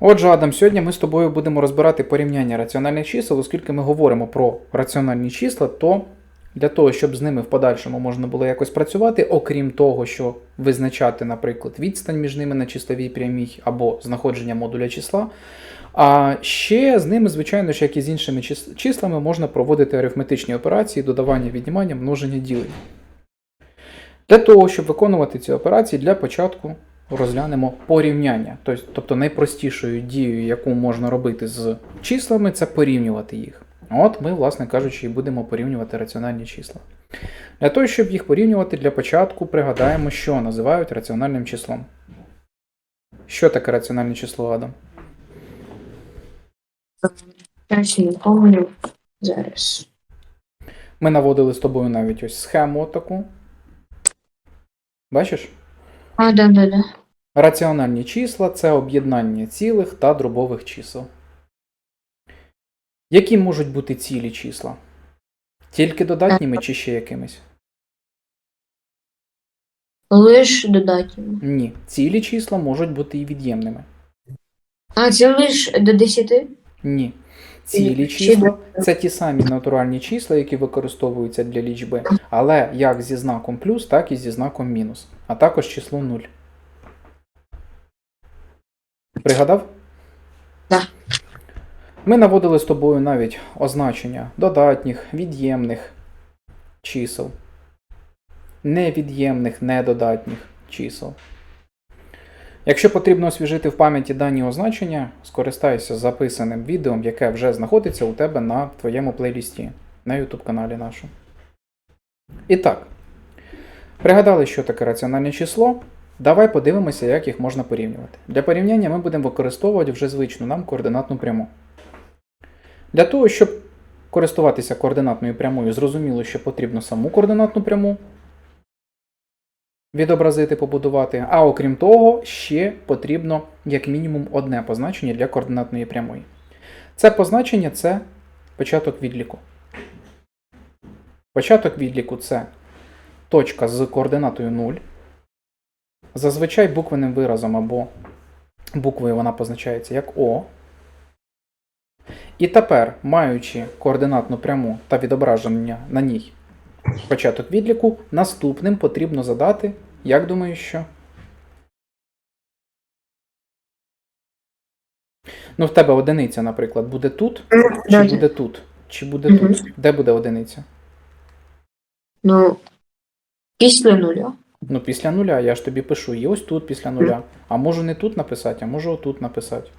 Отже, Адам, сьогодні ми з тобою будемо розбирати порівняння раціональних чисел, оскільки ми говоримо про раціональні числа, то для того, щоб з ними в подальшому можна було якось працювати, окрім того, що визначати, наприклад, відстань між ними на числовій прямій або знаходження модуля числа. А ще з ними, звичайно ж, як і з іншими числами, можна проводити арифметичні операції, додавання, віднімання, множення, ділення. Для того, щоб виконувати ці операції, для початку розглянемо порівняння. Тобто, тобто найпростішою дією, яку можна робити з числами, це порівнювати їх. От ми, власне кажучи, і будемо порівнювати раціональні числа. Для того, щоб їх порівнювати, для початку пригадаємо, що називають раціональним числом. Що таке раціональне число, Адам? Не помню зараз. Ми наводили з тобою навіть ось схему таку. Бачиш? А, да, да, да. Раціональні числа це об'єднання цілих та дробових чисел. Які можуть бути цілі числа? Тільки додатніми чи ще якимись? Лиш додатніми. Ні. Цілі числа можуть бути і від'ємними. А, це лиш до 10? Ні. Цілі числа це ті самі натуральні числа, які використовуються для лічби, але як зі знаком плюс, так і зі знаком мінус, а також число 0. Пригадав? Так. Ми наводили з тобою навіть означення додатніх, від'ємних чисел, невід'ємних, недодатніх чисел. Якщо потрібно освіжити в пам'яті дані означення, скористайся записаним відео, яке вже знаходиться у тебе на твоєму плейлісті на YouTube каналі нашому. І так, пригадали, що таке раціональне число. Давай подивимося, як їх можна порівнювати. Для порівняння ми будемо використовувати вже звичну нам координатну пряму. Для того, щоб користуватися координатною прямою, зрозуміло, що потрібно саму координатну пряму відобразити, побудувати. А окрім того, ще потрібно як мінімум одне позначення для координатної прямої. Це позначення це початок відліку. Початок відліку це точка з координатою 0. Зазвичай буквенним виразом або буквою вона позначається як О. І тепер, маючи координатну пряму та відображення на ній початок відліку, наступним потрібно задати, як думаю, що. Ну, в тебе одиниця, наприклад, буде тут, чи буде тут, чи буде тут. Де буде одиниця? Ну, після нуля. Ну, після нуля, я ж тобі пишу, і ось тут після нуля. А можу не тут написати, а можу отут написати.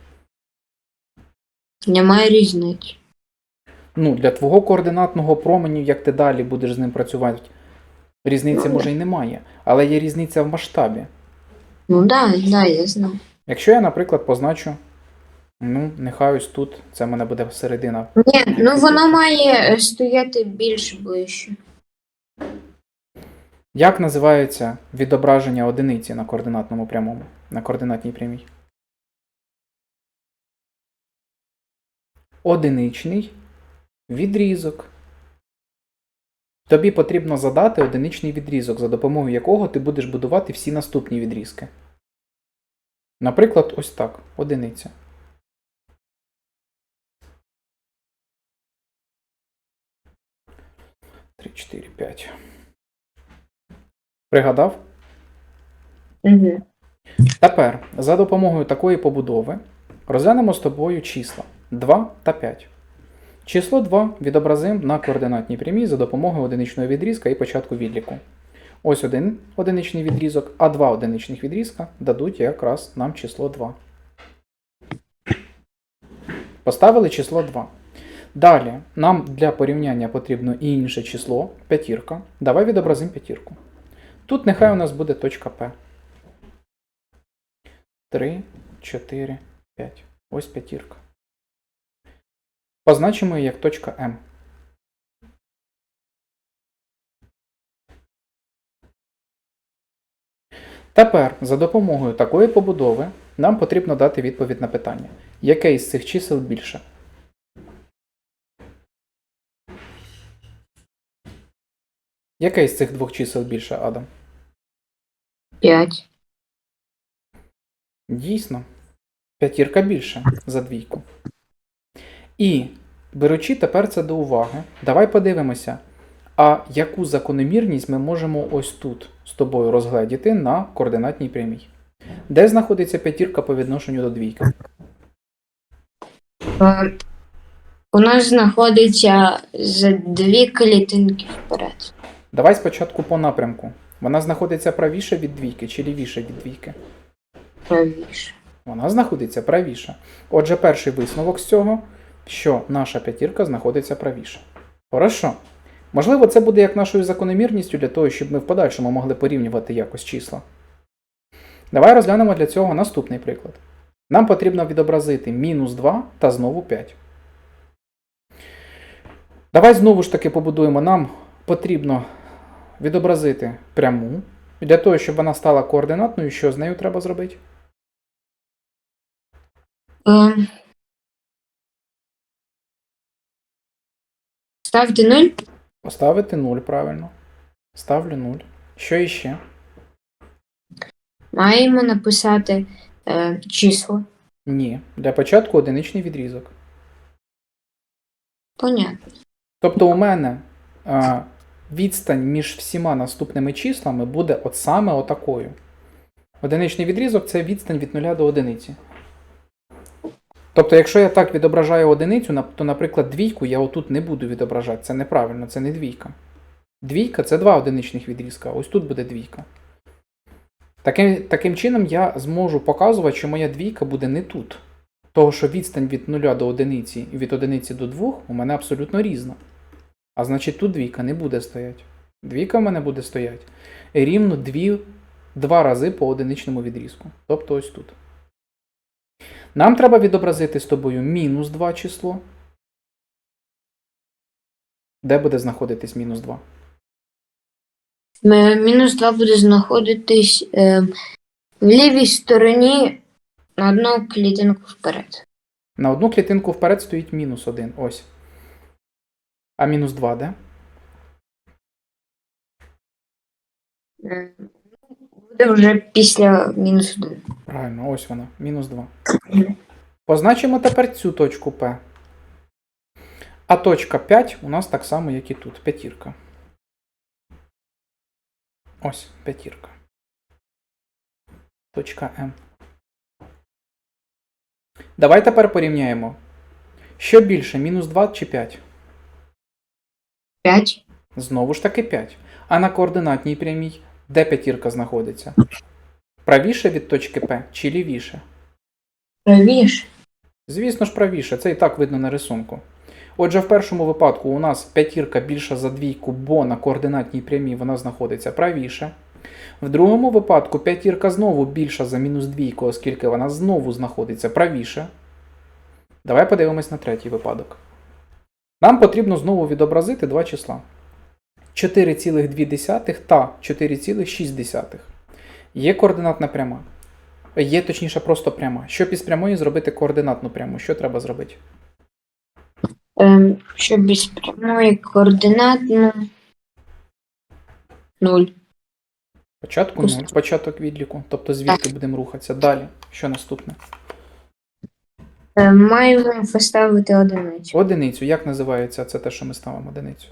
Немає різниці. Ну, для твого координатного променю, як ти далі будеш з ним працювати, різниці може й немає, але є різниця в масштабі. Ну да, да, я знаю. Якщо я, наприклад, позначу, ну, нехай ось тут, це в мене буде середина. Ні, ну воно має е, стояти більш ближче. Як називається відображення одиниці на координатному прямому, на координатній прямій? Одиничний відрізок. Тобі потрібно задати одиничний відрізок, за допомогою якого ти будеш будувати всі наступні відрізки. Наприклад, ось так. Одиниця. Три, чотири, п'ять. Пригадав? Угу. Тепер за допомогою такої побудови розглянемо з тобою числа 2 та 5. Число 2 відобразимо на координатній прямій за допомогою одиничного відрізка і початку відліку. Ось один одиничний відрізок, а два одиничних відрізка дадуть якраз нам число 2. Поставили число 2. Далі нам для порівняння потрібно інше число п'ятірка. Давай відобразимо п'ятірку. Тут нехай у нас буде точка P. 3, 4, 5. Ось п'ятірка. Позначимо її як точка М. Тепер за допомогою такої побудови нам потрібно дати відповідь на питання, яке із цих чисел більше. Яке із цих двох чисел більше, Адам? П'ять. Дійсно. П'ятірка більше за двійку. І беручи тепер це до уваги, давай подивимося, а яку закономірність ми можемо ось тут з тобою розгледіти на координатній прямій. Де знаходиться п'ятірка по відношенню до двійки? Е, У нас знаходиться за дві клітинки вперед. Давай спочатку по напрямку. Вона знаходиться правіше від двійки чи лівіше від двійки? Правіше. Вона знаходиться правіше. Отже, перший висновок з цього, що наша п'ятірка знаходиться правіше. Хорошо. Можливо, це буде як нашою закономірністю для того, щоб ми в подальшому могли порівнювати якось числа. Давай розглянемо для цього наступний приклад. Нам потрібно відобразити мінус 2 та знову 5. Давай знову ж таки побудуємо. Нам потрібно відобразити пряму. Для того, щоб вона стала координатною, що з нею треба зробити? Е, Ставте 0. Поставити 0, правильно. Ставлю 0. Що іще? Маємо написати е, число. Ні. Для початку одиничний відрізок. Понятно. Тобто у мене а, відстань між всіма наступними числами буде от саме отакою. Одиничний відрізок це відстань від 0 до одиниці. Тобто, якщо я так відображаю одиницю, то, наприклад, двійку я отут не буду відображати. Це неправильно, це не двійка. Двійка це два одиничних відрізка, ось тут буде двійка. Таким, таким чином я зможу показувати, що моя двійка буде не тут. Того, що відстань від 0 до одиниці і від одиниці до 2 у мене абсолютно різна. А значить, тут двійка не буде стояти. Двійка в мене буде стояти рівно дві, два рази по одиничному відрізку. Тобто ось тут. Нам треба відобразити з тобою мінус 2 число. Де буде знаходитись мінус 2? Е, Мінус 2 буде знаходитись е, в лівій стороні на одну клітинку вперед. На одну клітинку вперед стоїть мінус 1. Ось. А мінус 2 де? Буде вже після мінус 1. Правильно, ось вона, мінус 2. Позначимо тепер цю точку P. А точка 5 у нас так само, як і тут. П'ятірка. Ось п'ятірка. Точка М. Давай тепер порівняємо. Що більше, мінус 2 чи 5? 5. Знову ж таки 5. А на координатній прямій, де п'ятірка знаходиться? Правіше від точки P чи лівіше? Правіше. Звісно ж, правіше, це і так видно на рисунку. Отже, в першому випадку у нас п'ятірка більша за двійку, бо на координатній прямій вона знаходиться правіше. В другому випадку п'ятірка знову більша за мінус двійку, оскільки вона знову знаходиться правіше. Давай подивимось на третій випадок. Нам потрібно знову відобразити два числа: 4,2 та 4,6. Є координатна пряма. Є точніше просто пряма. Щоб із прямої зробити координатну пряму, що треба зробити? Е, щоб без прямої координатну 0. Початку 0, початок відліку. Тобто звідки будемо рухатися. Далі. Що наступне? Е, маємо поставити одиницю. Одиницю. Як називається це те, що ми ставимо одиницю?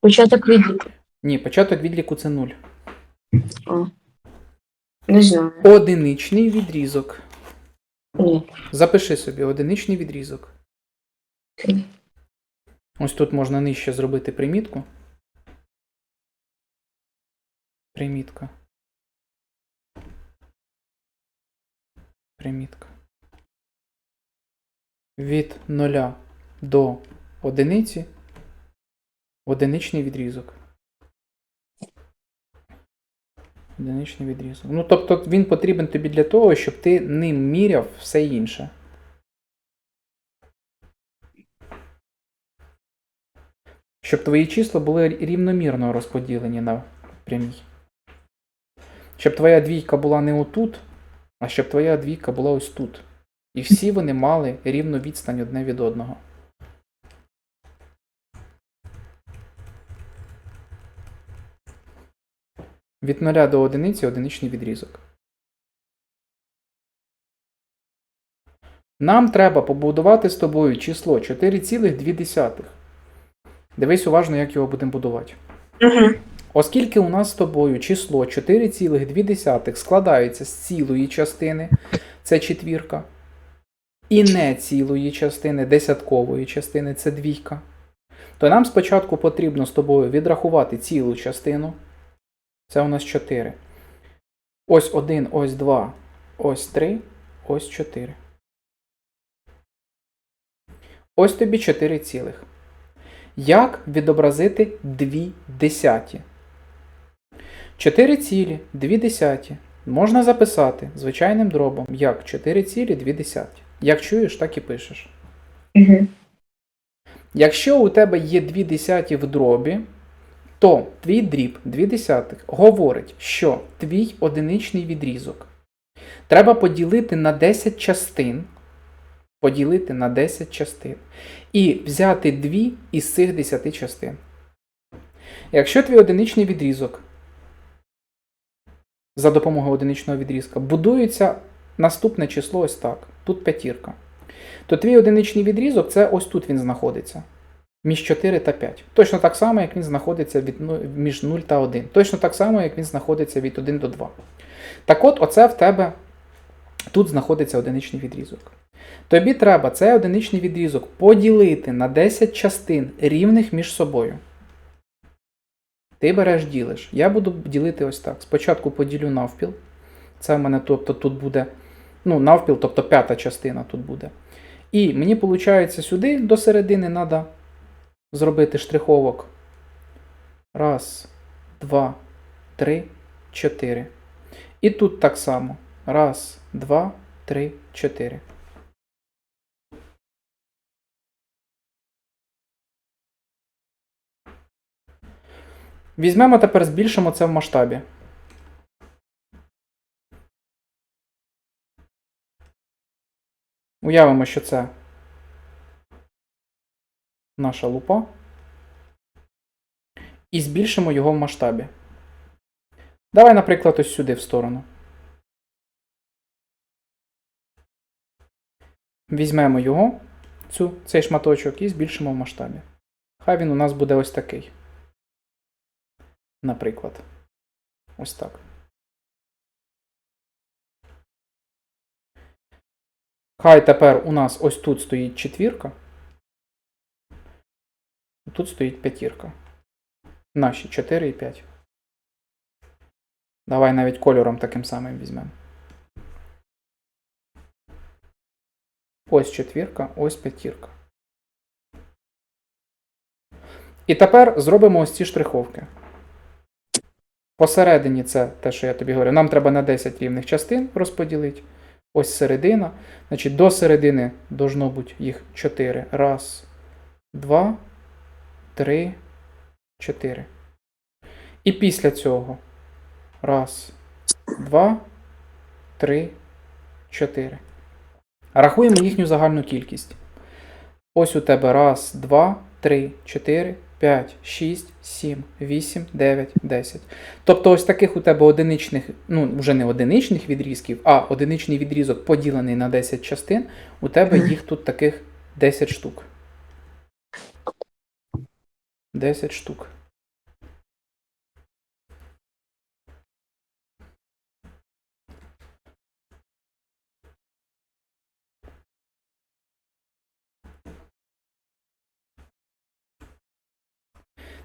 Початок відліку. Ні, початок відліку це 0. О. Не знаю. Одиничний відрізок. Ні. Запиши собі одиничний відрізок. Ось тут можна нижче зробити примітку. Примітка. Примітка. Від 0 до одиниці одиничний відрізок. Одиничний відрізок. Ну, тобто він потрібен тобі для того, щоб ти ним міряв все інше. Щоб твої числа були рівномірно розподілені на прямій. Щоб твоя двійка була не отут, а щоб твоя двійка була ось тут. І всі вони мали рівну відстань одне від одного. Від 0 до одиниці одиничний відрізок. Нам треба побудувати з тобою число 4,2. Дивись уважно, як його будемо будувати. Угу. Оскільки у нас з тобою число 4,2 складається з цілої частини, це четвірка, і не цілої частини, десяткової частини, це двійка, то нам спочатку потрібно з тобою відрахувати цілу частину. Це у нас 4. Ось 1, ось 2, ось 3, ось 4. Ось тобі 4 цілих. Як відобразити 2 десяті? 4 цілі, 2 десяті можна записати звичайним дробом як 4 цілі, 2 десяті. Як чуєш, так і пишеш. Угу. Якщо у тебе є 2 десяті в дробі, то твій дріб 2 десятих говорить, що твій одиничний відрізок треба поділити на 10 частин. Поділити на 10 частин. І взяти 2 із цих 10 частин. Якщо твій одиничний відрізок за допомогою одиничного відрізка будується наступне число ось так. Тут п'ятірка. То твій одиничний відрізок це ось тут він знаходиться. Між 4 та 5. Точно так само, як він знаходиться від, між 0 та 1. Точно так само, як він знаходиться від 1 до 2. Так от, оце в тебе тут знаходиться одиничний відрізок. Тобі треба цей одиничний відрізок поділити на 10 частин рівних між собою. Ти береш ділиш. Я буду ділити ось так. Спочатку поділю навпіл. Це в мене, тобто, тут буде ну, навпіл, тобто п'ята частина тут буде. І мені виходить сюди до середини треба зробити штриховок. Раз, два, три, чотири. І тут так само. Раз, два, три, чотири. Візьмемо тепер збільшимо це в масштабі. Уявимо, що це наша лупа. І збільшимо його в масштабі. Давай, наприклад, ось сюди в сторону. Візьмемо його, цю, цей шматочок, і збільшимо в масштабі. Хай він у нас буде ось такий. Наприклад. Ось так. Хай тепер у нас ось тут стоїть четвірка. Тут стоїть п'ятірка. Наші 4 і 5. Давай навіть кольором таким самим візьмемо. Ось четвірка, ось п'ятірка. І тепер зробимо ось ці штриховки. Посередині це те, що я тобі говорю. Нам треба на 10 рівних частин розподілити. Ось середина. Значить, до середини должно бути їх 4. Раз, два, три, чотири. І після цього. Раз, два, три, чотири. Рахуємо їхню загальну кількість. Ось у тебе раз, два, три, чотири, 5, 6, 7, 8, 9, 10. Тобто ось таких у тебе одиничних, ну вже не одиничних відрізків, а одиничний відрізок поділений на 10 частин, у тебе їх тут таких 10 штук. 10 штук.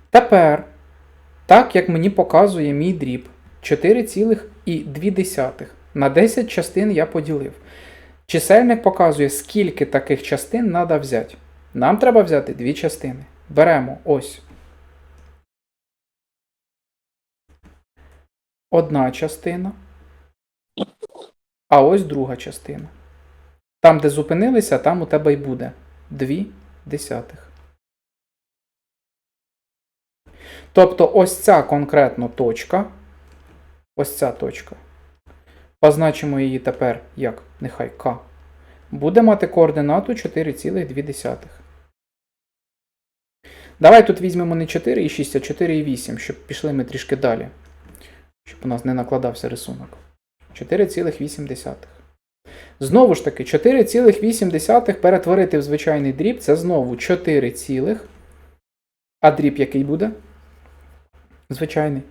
Тепер, так як мені показує мій дріб 4,2 на 10 частин я поділив. Чисельник показує, скільки таких частин треба взяти. Нам треба взяти дві частини. Беремо ось. Одна частина. А ось друга частина. Там, де зупинилися, там у тебе й буде 2 десятих. Тобто ось ця конкретно точка, ось ця точка, позначимо її тепер як нехай К, буде мати координату 4,2. Давай тут візьмемо не 4,6, а 4,8, щоб пішли ми трішки далі, щоб у нас не накладався рисунок. 4,8. Знову ж таки, 4,8 перетворити в звичайний дріб це знову 4, цілих. а дріб який буде? Звичайний.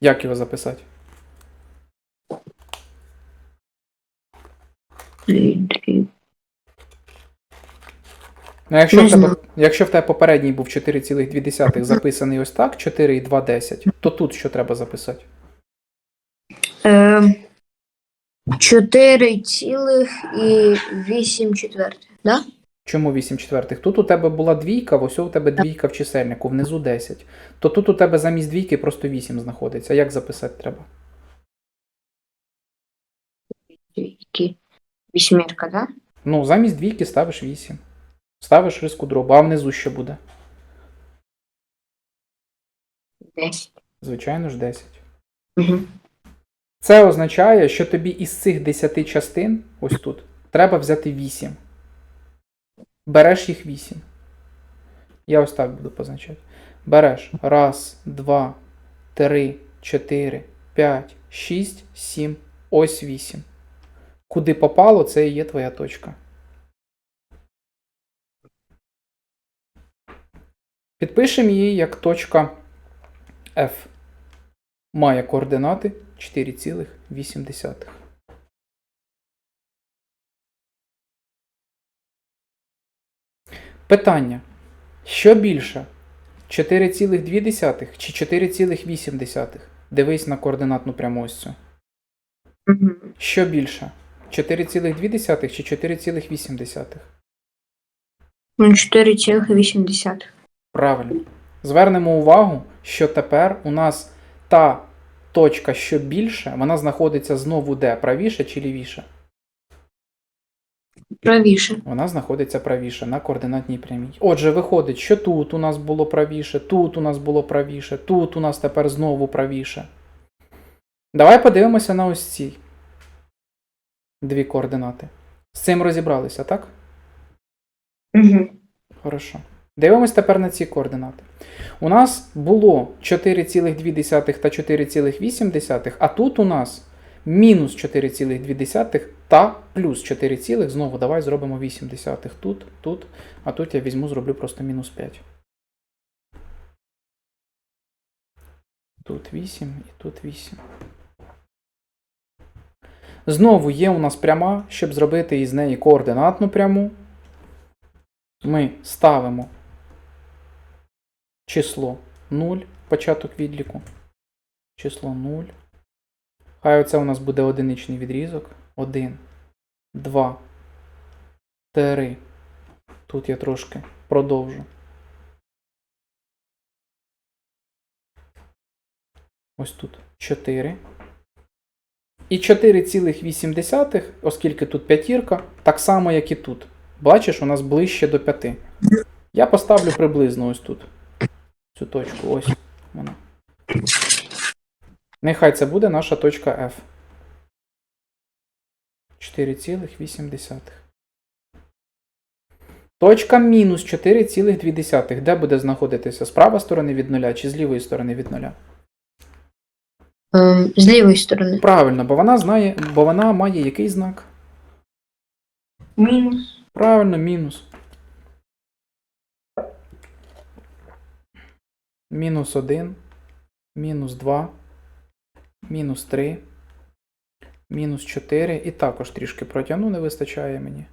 Як його записати? Ну, якщо, в тебе, якщо в тебе попередній був 4,2 записаний ось так, 4,210, то тут що треба записати? Е, 4 цілих і 8 четвертих, да? Чому 8 четвертих? Тут у тебе була двійка, ось у тебе двійка в чисельнику, внизу 10. То тут у тебе замість двійки просто 8 знаходиться. Як записати треба? Які? Вісьмірка, да? Ну, замість двійки ставиш 8. Ставиш риску дробу, а внизу що буде? 10. Звичайно ж 10. Угу. Це означає, що тобі із цих 10 частин, ось тут, треба взяти 8. Береш їх 8. Я ось так буду позначати. Береш 1, 2, 3, 4, 5, 6, 7, ось 8. Куди попало, це і є твоя точка. Підпишемо її як точка F. Має координати 4,8. Питання. Що більше? 4,2 чи 4,8? Дивись на координатну пряму ось цю. Угу. Що більше? 4,2 чи 4,8? Ну, 4,8. Правильно. Звернемо увагу, що тепер у нас та точка, що більше, вона знаходиться знову де? Правіше чи лівіше? Правіше. Вона знаходиться правіше на координатній прямій. Отже, виходить, що тут у нас було правіше, тут у нас було правіше, тут у нас тепер знову правіше. Давай подивимося на ось ці дві координати. З цим розібралися, так? Угу. Хорошо. Дивимось тепер на ці координати. У нас було 4,2 та 4,8, а тут у нас мінус 4,2 та плюс 4, знову давай зробимо 8 десятих тут, тут, а тут я візьму, зроблю просто мінус 5. Тут 8 і тут 8. Знову є у нас пряма, щоб зробити із неї координатну пряму. Ми ставимо число 0, початок відліку. Число 0. Хай оце у нас буде одиничний відрізок. 1, 2, 3. Тут я трошки продовжу. Ось тут 4. І 4,8, оскільки тут п'ятірка, так само, як і тут. Бачиш, у нас ближче до 5. Я поставлю приблизно ось тут. Цю точку. Ось вона. Нехай це буде наша точка F. 4,8. Точка мінус 4,2. Де буде знаходитися? З правої сторони від нуля чи з лівої сторони від нуля? Ем, з лівої сторони. Правильно, бо вона знає, бо вона має який знак? Мінус. Правильно, мінус. Мінус 1, мінус 2, мінус 3, мінус 4 і також трішки протягну, не вистачає мені.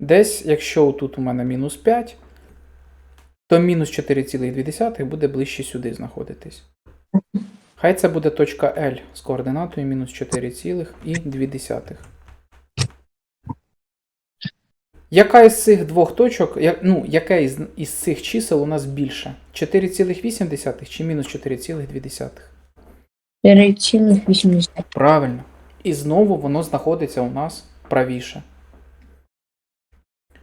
Десь, якщо тут у мене мінус 5, то мінус 4,2 буде ближче сюди знаходитись. Хай це буде точка L з координатою мінус 4,2. Яка із цих двох точок, я- ну, яке із, із цих чисел у нас більше? 4,8 чи мінус 4,2? 4,8. Правильно. І знову воно знаходиться у нас правіше.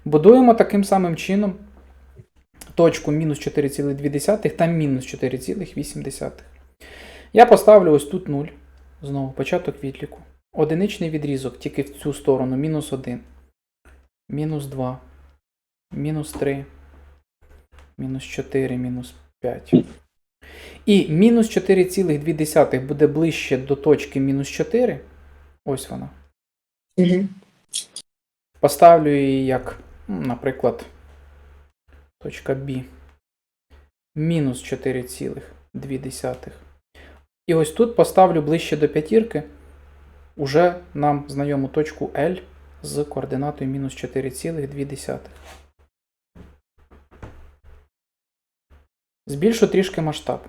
Будуємо таким самим чином точку мінус 4,2 та мінус 4,8. Я поставлю ось тут 0. Знову початок відліку. Одиничний відрізок тільки в цю сторону мінус 1, мінус 2, мінус 3, мінус 4, мінус 5. І мінус 4,2 буде ближче до точки мінус 4. Ось вона. Угу. Поставлю її як, наприклад, точка B. Мінус 4,2. І ось тут поставлю ближче до п'ятірки уже нам знайому точку L з координатою мінус 4,2. Збільшу трішки масштаб.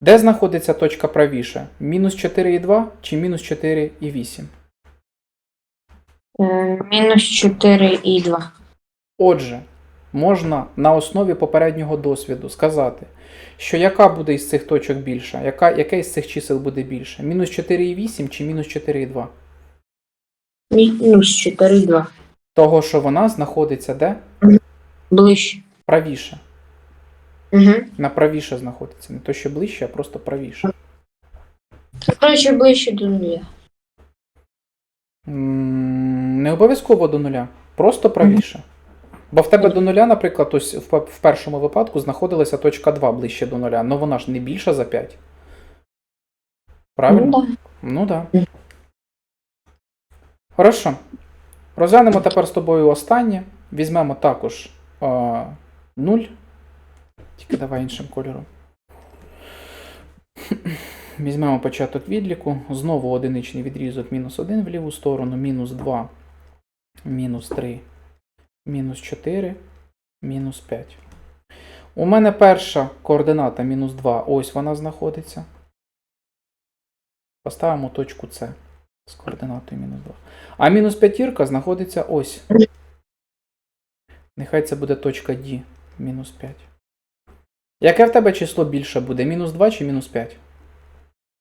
Де знаходиться точка правіше? Мінус 4,2 чи мінус 4,8? Е, мінус 4 і 2. Отже, можна на основі попереднього досвіду сказати, що яка буде із цих точок більша, яка, яке із цих чисел буде більше? Мінус 4,8 чи мінус 4,2? Мінус 4 і 2. Того, що вона знаходиться де? Ближче. Правіше. Угу. На правіше знаходиться. Не то, що ближче, а просто правіше. Коротше, ближче до нуля. М, Не обов'язково до нуля, просто правіше. Бо в тебе до нуля, наприклад, ось в, в першому випадку знаходилася точка 2 ближче до нуля, але вона ж не більша за 5. Правильно? Ну, да. Ну так. Да. Хорошо. Розглянемо тепер з тобою останнє. Візьмемо також е, 0. Тільки давай іншим кольором. Візьмемо початок відліку. Знову одиничний відрізок мінус 1 в ліву сторону, мінус 2, мінус 3, мінус 4, мінус 5. У мене перша координата мінус 2, ось вона знаходиться. Поставимо точку С з координатою мінус 2. А мінус п'ятірка знаходиться ось. Нехай це буде точка D, мінус 5. Яке в тебе число більше буде? Мінус 2 чи мінус 5?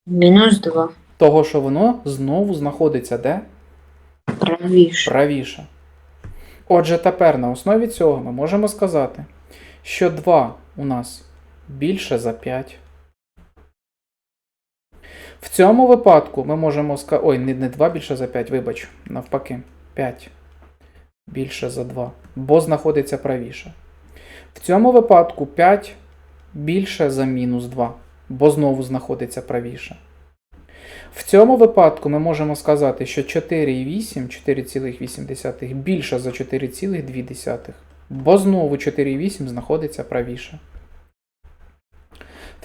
Мінус 2. Того, що воно знову знаходиться де? Правіше. Правіше. Отже, тепер на основі цього ми можемо сказати, що 2 у нас більше за 5. В цьому випадку ми можемо сказати. Ой, не, не 2 більше за 5, вибач, навпаки, 5 більше за 2, бо знаходиться правіше. В цьому випадку 5 більше за мінус 2, бо знову знаходиться правіше. В цьому випадку ми можемо сказати, що 4,8, 4,8 більше за 4,2, бо знову 4,8 знаходиться правіше.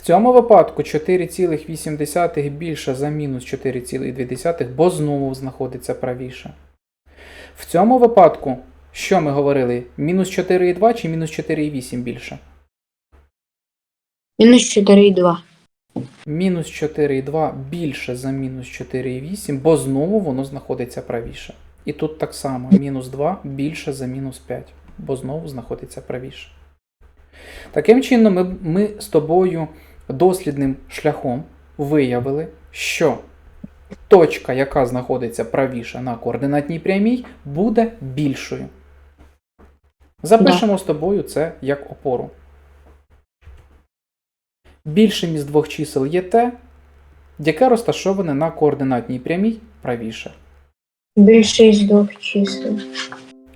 В цьому випадку 4,8 більше за мінус 4,2, бо знову знаходиться правіше. В цьому випадку, що ми говорили? Мінус 4,2 чи мінус 4,8 більше? Мінус 4 і 2. Мінус 4,2 більше за мінус 4,8, бо знову воно знаходиться правіше. І тут так само мінус 2 більше за мінус 5, бо знову знаходиться правіше. Таким чином, ми, ми з тобою дослідним шляхом виявили, що точка, яка знаходиться правіше на координатній прямій, буде більшою. Запишемо з тобою це як опору. Більшим із двох чисел є те, яке розташоване на координатній прямій правіше. Більше із двох чисел.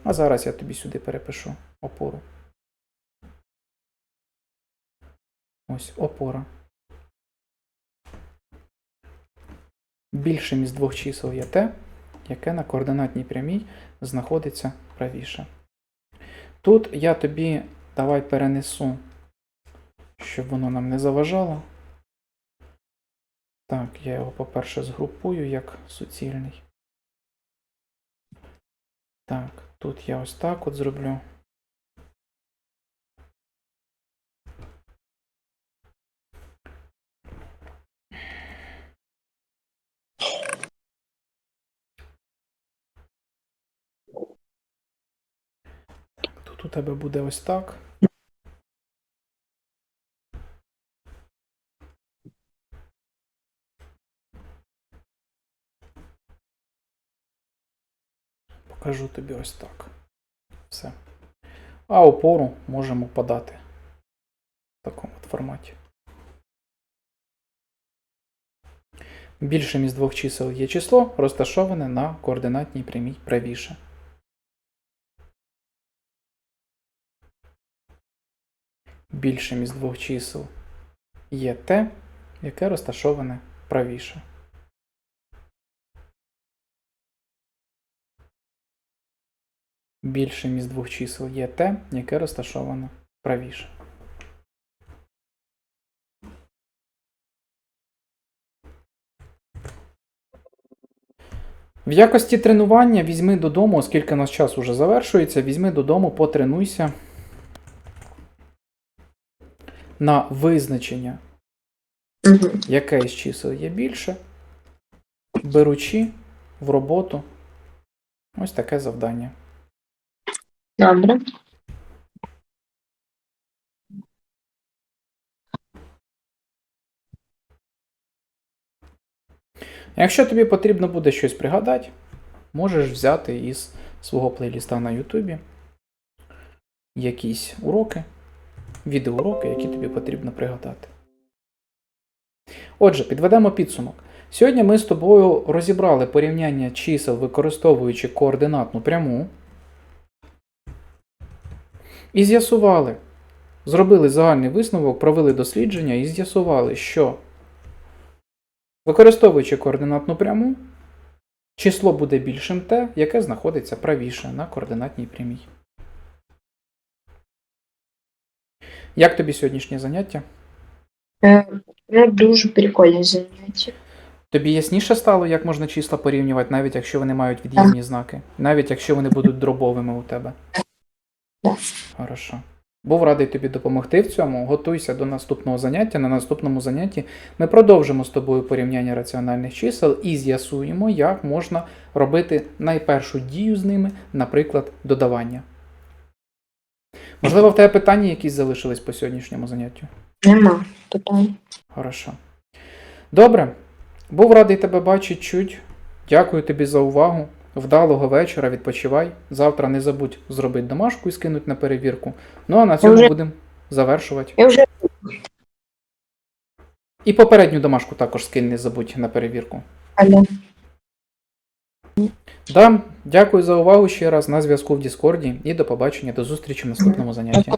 А зараз я тобі сюди перепишу опору. Ось опора. Більшим із двох чисел є те, яке на координатній прямій знаходиться правіше. Тут я тобі давай перенесу, щоб воно нам не заважало. Так, я його, по-перше, згрупую як суцільний. Так, тут я ось так от зроблю. Тут у тебе буде ось так. Покажу тобі ось так. Все. А опору можемо подати в такому форматі. Більшим із двох чисел є число, розташоване на координатній прямій правіше. Більшим із двох чисел є те, яке розташоване правіше. Більшим із двох чисел є те, яке розташоване правіше. В якості тренування візьми додому, оскільки наш час уже завершується, візьми додому, потренуйся на визначення, Угу. яке із чисел є більше, беручи в роботу ось таке завдання. Добре. Якщо тобі потрібно буде щось пригадати, можеш взяти із свого плейліста на Ютубі якісь уроки, відеоуроки, які тобі потрібно пригадати. Отже, підведемо підсумок. Сьогодні ми з тобою розібрали порівняння чисел, використовуючи координатну пряму. І з'ясували, зробили загальний висновок, провели дослідження і з'ясували, що Використовуючи координатну пряму, число буде більшим те, яке знаходиться правіше на координатній прямій. Як тобі сьогоднішнє заняття? Ну, дуже прикольне заняття. Тобі ясніше стало, як можна числа порівнювати, навіть якщо вони мають від'ємні знаки, навіть якщо вони будуть дробовими у тебе? Так. Хорошо. Був радий тобі допомогти в цьому. Готуйся до наступного заняття. На наступному занятті ми продовжимо з тобою порівняння раціональних чисел і з'ясуємо, як можна робити найпершу дію з ними, наприклад, додавання. Можливо, в тебе питання якісь залишились по сьогоднішньому заняттю? Нема питань. Хорошо. Добре. Був радий тебе бачити чуть. Дякую тобі за увагу. Вдалого вечора, відпочивай. Завтра не забудь зробити домашку і скинуть на перевірку. Ну а на цьому вже- будемо завершувати. Я вже І попередню домашку також скинь, не забудь на перевірку. але Да, дякую за увагу ще раз на зв'язку в Діскорді і до побачення, до зустрічі в наступному занятті.